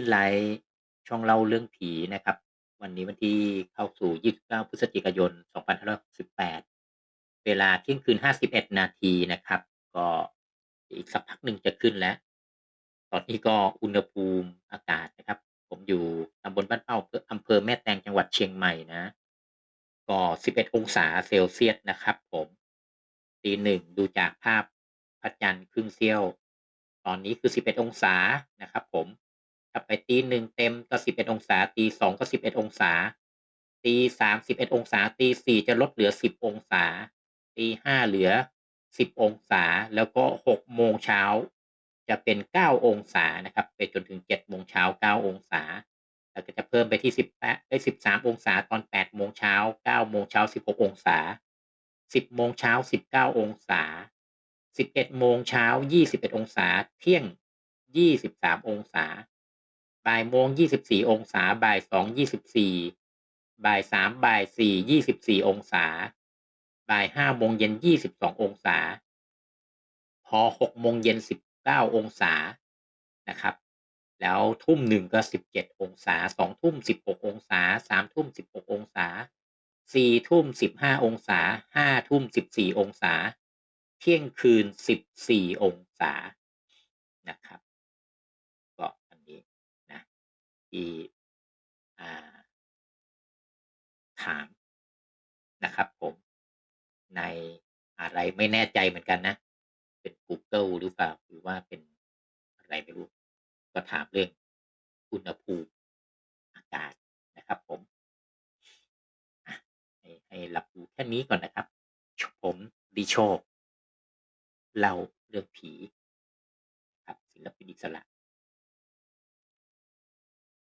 ขึ้นไลฟ์ช่องเล่าเรื่องผีนะครับ วันนี้วันที่เข้าสู่ 29 พฤศจิกายน 2568 เวลาเที่ยงคืน 51 นาทีนะครับ ก็อีกสักพักหนึ่งจะขึ้นแล้ว ตอนนี้ก็อุณหภูมิอากาศนะครับ ผมอยู่ตำบลบ้านเป้าอำเภอแม่แตงจังหวัดเชียงใหม่นะ ก็ 11 องศาเซลเซียสนะครับ ผมตีหนึ่งดูจากภาพพระจันทร์ครึ่งเสี้ยว ตอนนี้คือ 11 องศานะครับ ผม ถ้าไปตีหนึ่งเต็มก็11องศา ตีสองก็11องศา ตีสาม11องศา ตีสี่จะลดเหลือ10องศา ตีห้าเหลือ10องศา แล้วก็6โมงเช้า จะเป็น9องศานะครับ ไปจนถึง7โมงเช้า9องศา แล้วก็จะเพิ่มไปที่18ได้13องศาตอน8โมงเช้า9โมงเช้า16องศา10โมงเช้า19องศา11โมงเช้า21องศา เที่ยง23องศา บ่ายโมง24องศา บ่ายสอง24บ่ายสามบ่ายสี่24องศา บ่ายห้าโมงเย็น22องศา พอ6โมงเย็น19องศา นะครับ แล้วทุ่มหนึ่งก็17องศา2ทุ่ม16องศา3ทุ่ม16องศา4ทุ่ม15องศา5ทุ่ม14องศา เที่ยงคืน14องศา ที่ อ่า ถามนะครับผมในอะไรไม่แน่ใจเหมือนกันนะ เป็น Google หรือเปล่าหรือว่าเป็นอะไรไม่รู้ ก็ถามเรื่องอุณหภูมิอากาศนะครับผมให้ให้รับรู้แค่นี้ก่อนนะครับชผมดิโชคเล่าเรื่องผีครับศิลปินอิสระ